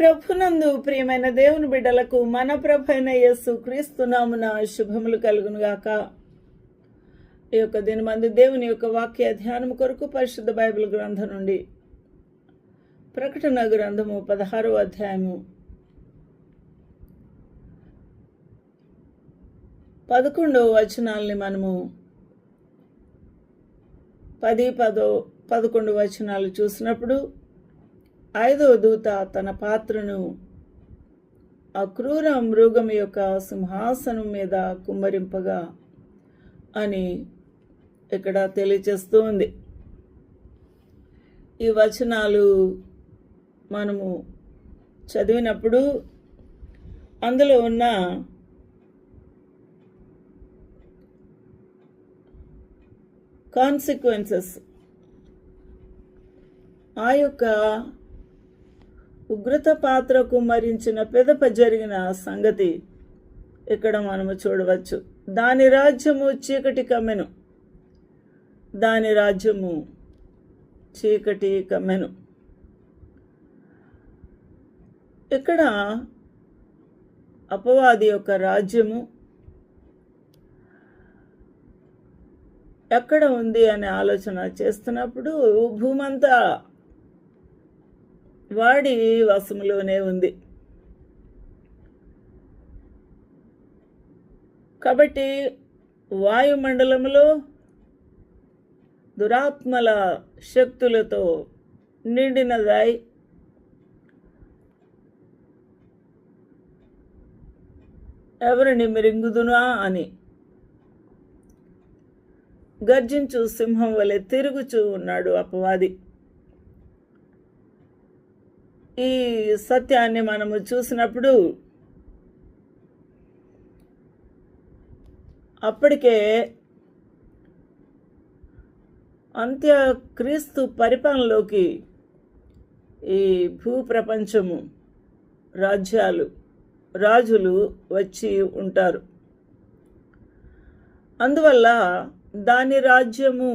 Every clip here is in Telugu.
ప్రభునందు ప్రియమైన దేవుని బిడ్డలకు మన ప్రభైన యేసు క్రీస్తునామున శుభములు కలుగును గాక ఈ యొక్క దినమందు దేవుని యొక్క వాక్య ధ్యానం కొరకు పరిశుద్ధ బైబిల్ గ్రంథం నుండి ప్రకటన గ్రంథము పదహారో అధ్యాయము. పదకొండవ వచనాల్ని మనము పది పదో పదకొండు వచనాలు చూసినప్పుడు ఐదవ దూత తన పాత్రను అక్రూర మృగం యొక్క సింహాసనం మీద కుమ్మరింపగా అని ఇక్కడ తెలియచేస్తూ ఉంది ఈ వచనాలు మనము చదివినప్పుడు అందులో ఉన్న కాన్సిక్వెన్సెస్ ఆ యొక్క ఉగ్రత పాత్రకు మరించిన పెదప జరిగిన సంగతి ఇక్కడ మనము చూడవచ్చు. దాని రాజ్యము చీకటి కమ్మెను. దాని రాజ్యము చీకటి కమ్మెను. ఇక్కడ అపవాది యొక్క రాజ్యము ఎక్కడ ఉంది అనే ఆలోచన చేస్తున్నప్పుడు భూమంతా వాడి వశములోనే ఉంది. కాబట్టి వాయుమండలములో దురాత్మల శక్తులతో నిండినదై ఎవరిని మిరింగుదునా అని గర్జించు సింహం వలె తిరుగుచూ ఉన్నాడు అపవాది. ఈ సత్యాన్ని మనము చూసినప్పుడు అప్పటికే అంత్య క్రీస్తు పరిపాలనలోకి ఈ భూప్రపంచము రాజ్యాలు రాజులు వచ్చి ఉంటారు. అందువల్ల దాని రాజ్యము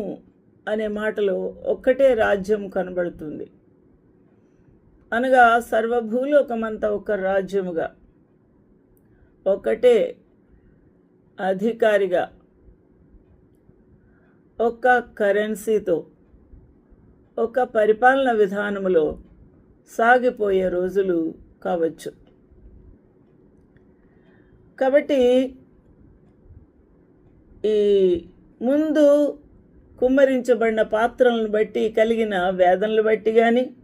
అనే మాటలో ఒక్కటే రాజ్యం కనబడుతుంది. అనగా సర్వభూలోకమంతా ఒక రాజ్యముగా ఒకటే అధికారిగా ఒక కరెన్సీతో ఒక పరిపాలన విధానములో సాగిపోయే రోజులు కావచ్చు. కాబట్టి ఈ ముందు కుమ్మరించబడిన పాత్రలను బట్టి కలిగిన వేదనలు బట్టి కానీ